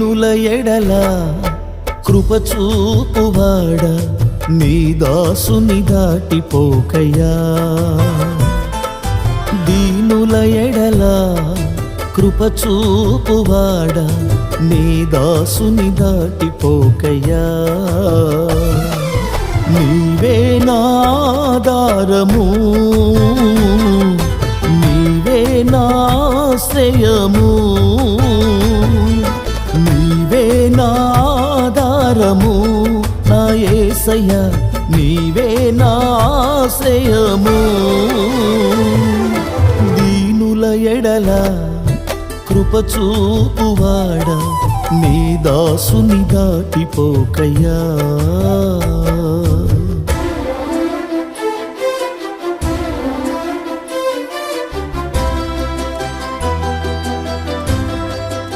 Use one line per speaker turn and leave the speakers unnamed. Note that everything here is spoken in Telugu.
దీనుల ఎడల కృప చూపువాడ నీ దాసుని దాటిపోకయ్యా. దీనుల ఎడల కృప చూపువాడ నీ దాసుని దాటిపోకయ్యా. నీవే నాదారము నీవే నా నాశ్రయము నీవే నాదారము నా యేసయ్య నీవే నాశ్రయము దీనుల ఎడల కృప చూపువాడ నీ దాసుని దాటిపోకయ్యా.